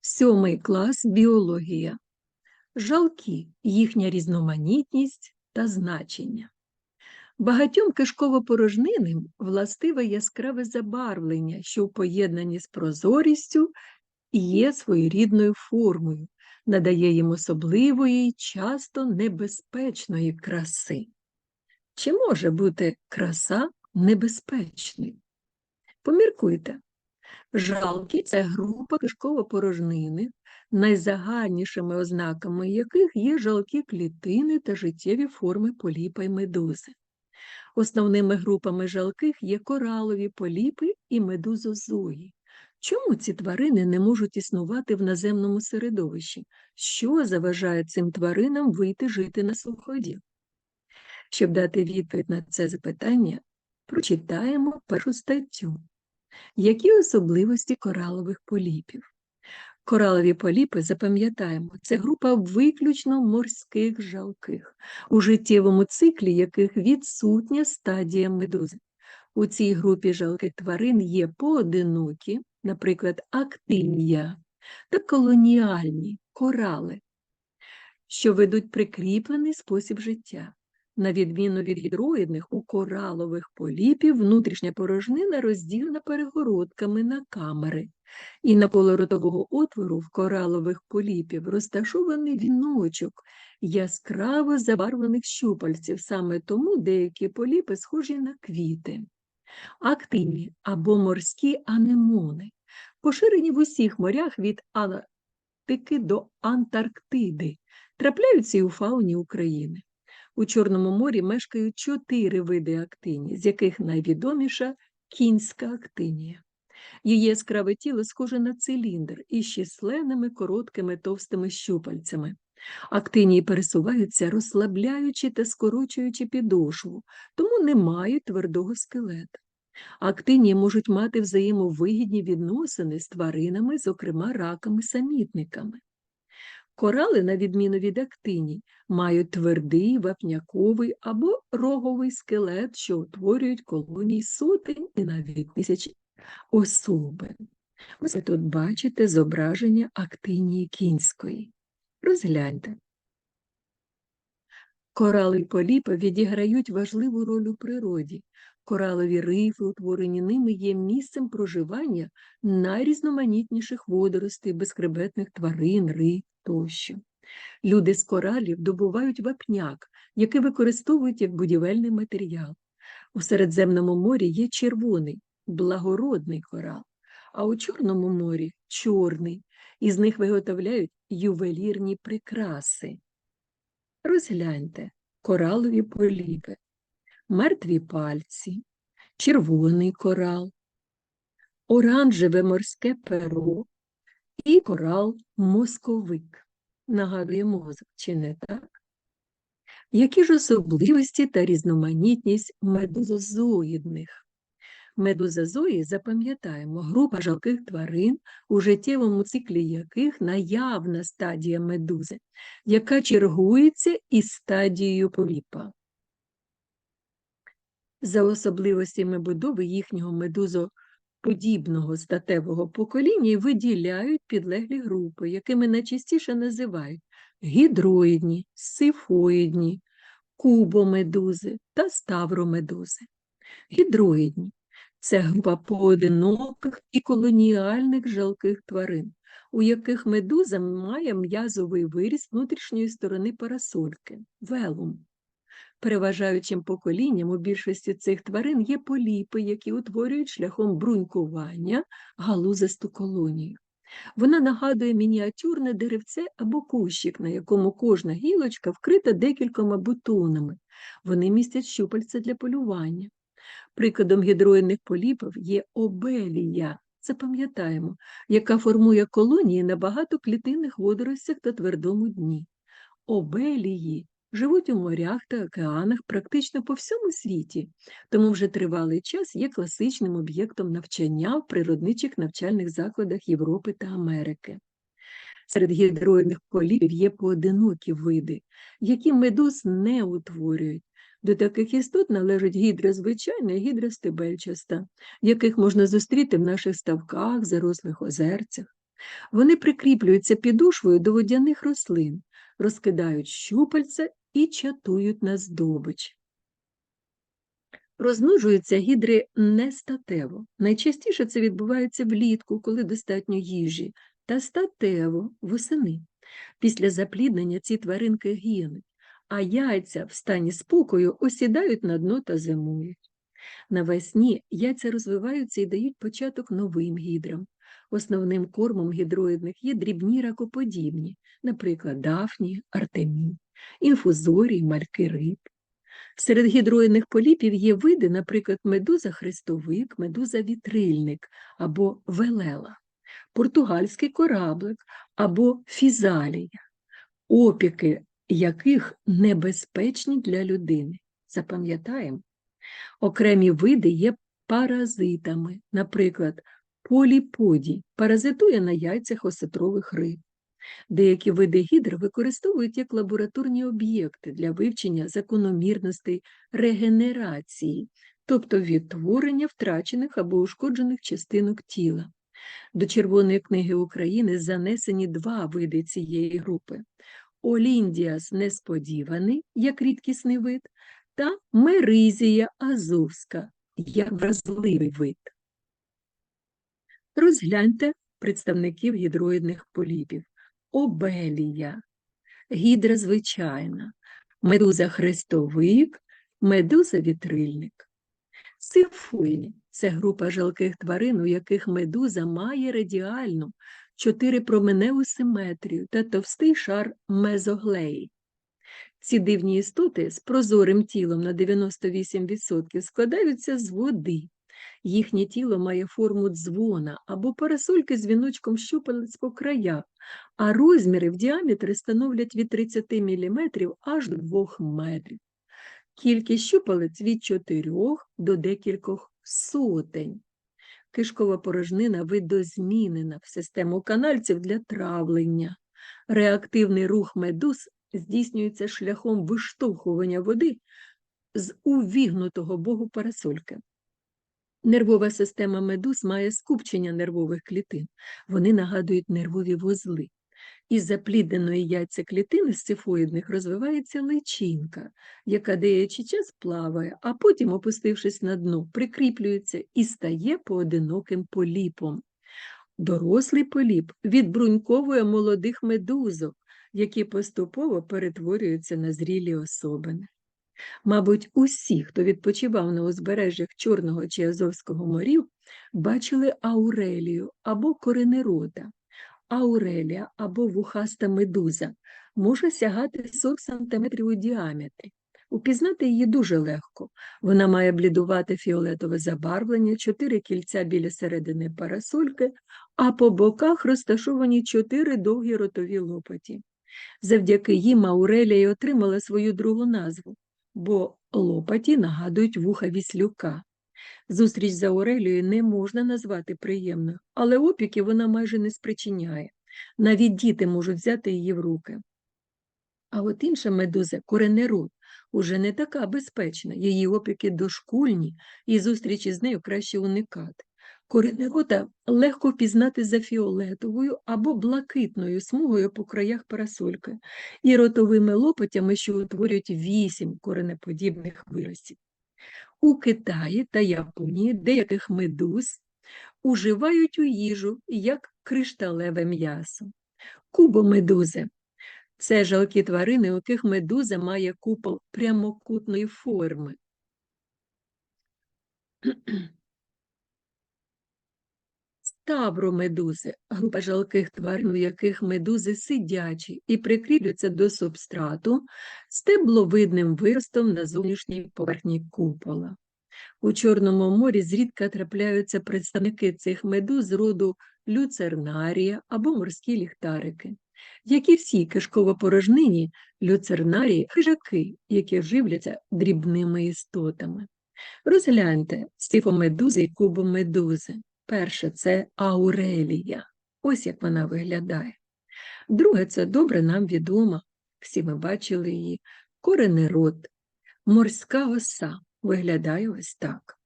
Сьомий клас біологія. Жалки їхня різноманітність та значення. Багатьом кишково-порожниним властиве яскраве забарвлення, що в поєднанні з прозорістю є своєрідною формою, надає їм особливої часто небезпечної краси. Чи може бути краса небезпечною? Поміркуйте. Жалки це група кишково-порожнини, найзагальнішими ознаками яких є жалкі клітини та життєві форми поліпа й медузи. Основними групами жалких є коралові поліпи і медузозої. Чому ці тварини не можуть існувати в наземному середовищі? Що заважає цим тваринам вийти жити на суході? Щоб дати відповідь на це запитання, прочитаємо першу статтю. Які особливості коралових поліпів? Коралові поліпи, запам'ятаємо, це група виключно морських жалких, у життєвому циклі яких відсутня стадія медузи. У цій групі жалких тварин є поодинокі, наприклад, актинія та колоніальні корали, що ведуть прикріплений спосіб життя. На відміну від гідроїдних, у коралових поліпів внутрішня порожнина розділена перегородками на камери, і навколо ротового отвору в коралових поліпів розташований віночок яскраво забарвлених щупальців, саме тому деякі поліпи схожі на квіти. Активні або морські анемони, поширені в усіх морях від Арктики до Антарктиди, трапляються і у фауні України. У Чорному морі мешкають чотири види актині, з яких найвідоміша кінська актинія. Її яскраве тіло схоже на циліндр із численними короткими товстими щупальцями. Актинії пересуваються, розслабляючи та скорочуючи підошву, тому не мають твердого скелета. Актинії можуть мати взаємовигідні відносини з тваринами, зокрема раками-самітниками. Корали, на відміну від актиній, мають твердий вапняковий або роговий скелет, що утворюють колонії сотень і навіть тисяч особин. Ось ви тут бачите зображення актинії кінської. Розгляньте. Корали поліпи відіграють важливу роль у природі. Коралові рифи, утворені ними, є місцем проживання найрізноманітніших водоростей, безхребетних тварин, риб тощо. Люди з коралів добувають вапняк, який використовують як будівельний матеріал. У Середземному морі є червоний, благородний корал, а у Чорному морі чорний, із них виготовляють ювелірні прикраси. Розгляньте коралові поліпи, мертві пальці, червоний корал, оранжеве морське перо і корал московик. Нагадує мозок, чи не так? Які ж особливості та різноманітність медузозоїдних? Медузозої, запам'ятаємо, група жалких тварин, у життєвому циклі яких наявна стадія медузи, яка чергується із стадією поліпа. За особливостями будови їхнього медузоподібного статевого покоління й виділяють підлеглі групи, якими найчастіше називають гідроїдні, сифоїдні, кубомедузи та ставромедузи. Гідроїдні це група поодиноких і колоніальних жалких тварин, у яких медуза має м'язовий виріс внутрішньої сторони парасольки велум. Переважаючим поколінням у більшості цих тварин є поліпи, які утворюють шляхом брунькування галузисту колонію. Вона нагадує мініатюрне деревце або кущик, на якому кожна гілочка вкрита декількома бутонами. Вони містять щупальця для полювання. Прикладом гідроїдних поліпів є обелія, запам'ятаємо, яка формує колонії на багатоклітинних водоростях та твердому дні. Обелії живуть у морях та океанах практично по всьому світі, тому вже тривалий час є класичним об'єктом навчання в природничих навчальних закладах Європи та Америки. Серед гідроїдних поліпів є поодинокі види, які медуз не утворюють. До таких істот належать гідра звичайна і гідра стебельчаста, яких можна зустріти в наших ставках, зарослих озерцях. Вони прикріплюються підошвою до водяних рослин, розкидають щупальця і чатують на здобич. Розмножуються гідри нестатево. Найчастіше це відбувається влітку, коли достатньо їжі, та статево восени. Після запліднення ці тваринки гинуть, а яйця в стані спокою осідають на дно та зимують. Навесні яйця розвиваються і дають початок новим гідрам. Основним кормом гідроїдних є дрібні ракоподібні, наприклад, дафні, артемі, інфузорій, мальки риб. Серед гідроїдних поліпів є види, наприклад, медуза хрестовик, медуза вітрильник або велела, португальський кораблик або фізалія, опіки яких небезпечні для людини. Запам'ятаємо, окремі види є паразитами, наприклад, поліподій паразитує на яйцях осетрових риб. Деякі види гідр використовують як лабораторні об'єкти для вивчення закономірностей регенерації, тобто відтворення втрачених або ушкоджених частинок тіла. До Червоної книги України занесені два види цієї групи: Оліндіас несподіваний, як рідкісний вид, та Меризія азовська, як вразливий вид. Розгляньте представників гідроїдних поліпів обелія, гідра звичайна, медуза хрестовик, медуза вітрильник. Сифуї це група жалких тварин, у яких медуза має радіальну чотирипроменеву симетрію та товстий шар мезоглеї. Ці дивні істоти з прозорим тілом на 98% складаються з води. Їхнє тіло має форму дзвона або парасольки з віночком щупалець по краях, а розміри в діаметрі становлять від 30 мм аж до 2 метрів. Кількість щупалець від 4 до декількох сотень. Кишкова порожнина видозмінена в систему канальців для травлення. Реактивний рух медуз здійснюється шляхом виштовхування води з увігнутого богу парасольки. Нервова система медуз має скупчення нервових клітин. Вони нагадують нервові вузли. Із заплідненої яйцеклітини з цифоїдних розвивається личинка, яка деякий час плаває, а потім, опустившись на дно, прикріплюється і стає поодиноким поліпом. Дорослий поліп відбруньковує молодих медузок, які поступово перетворюються на зрілі особини. Мабуть, усі, хто відпочивав на узбережжях Чорного чи Азовського морів, бачили аурелію або коренерода. Аурелія або вухаста медуза може сягати 40 см у діаметрі. Упізнати її дуже легко. Вона має блідувати фіолетове забарвлення, чотири кільця біля середини парасольки, а по боках розташовані чотири довгі ротові лопаті. Завдяки їм Аурелія й отримала свою другу назву бо лопаті нагадують вуха віслюка. Зустріч з Аурелією не можна назвати приємною, але опіки вона майже не спричиняє. Навіть діти можуть взяти її в руки. А от інша медуза коренерод, уже не така безпечна, її опіки дошкульні, і зустрічі з нею краще уникати. Корінь рота легко впізнати за фіолетовою або блакитною смугою по краях парасольки і ротовими лопатями, що утворюють вісім коренеподібних виростів. У Китаї та Японії деяких медуз уживають у їжу як кришталеве м'ясо. Кубомедузи це жалкі тварини, у яких медуза має купол прямокутної форми. Тавромедузи група жалких тварин, у яких медузи сидячі і прикріплюються до субстрату стебловидним виростом на зовнішній поверхні купола. У Чорному морі зрідка трапляються представники цих медуз роду люцернарія або морські ліхтарики. Як і всі кишково-порожнині, люцернарії хижаки, які живляться дрібними істотами. Розгляньте стіфомедузи і кубомедузи. Перше це Аурелія. Ось як вона виглядає. Друге, це добре нам відомо, всі ми бачили її, коренерод. Морська оса виглядає ось так.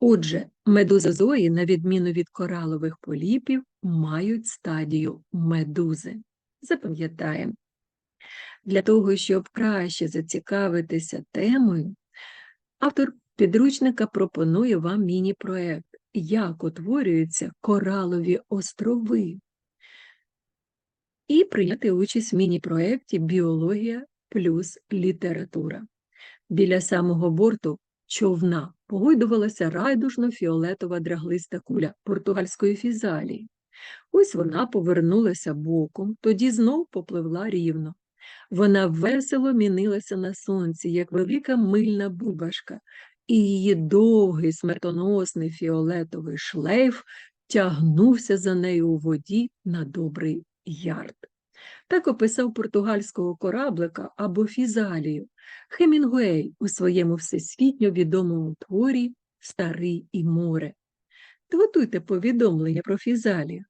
Отже, медузозої, на відміну від коралових поліпів, мають стадію медузи. Запам'ятаємо. Для того, щоб краще зацікавитися темою, автор підручника пропонує вам міні-проект, як утворюються коралові острови, і прийняти участь в міні-проєкті Біологія плюс література. Біля самого борту човна погойдувалася райдужно-фіолетова драглиста куля португальської фізалії. Ось вона повернулася боком, тоді знов попливла рівно. Вона весело мінилася на сонці, як велика мильна бубашка, і її довгий смертоносний фіолетовий шлейф тягнувся за нею у воді на добрий ярд. Так описав португальського кораблика або фізалію Хемінгуей у своєму всесвітньо відомому творі Старий і море. Готуйте повідомлення про фізалію.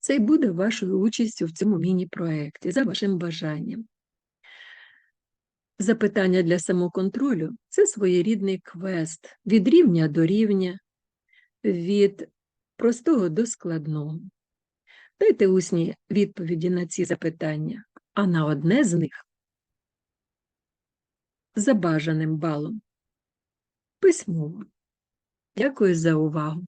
Це й буде вашою участю в цьому міні-проєкті за вашим бажанням. Запитання для самоконтролю це своєрідний квест від рівня до рівня, від простого до складного. Дайте усні відповіді на ці запитання, а на одне з них за бажаним балом. Письмово. Дякую за увагу.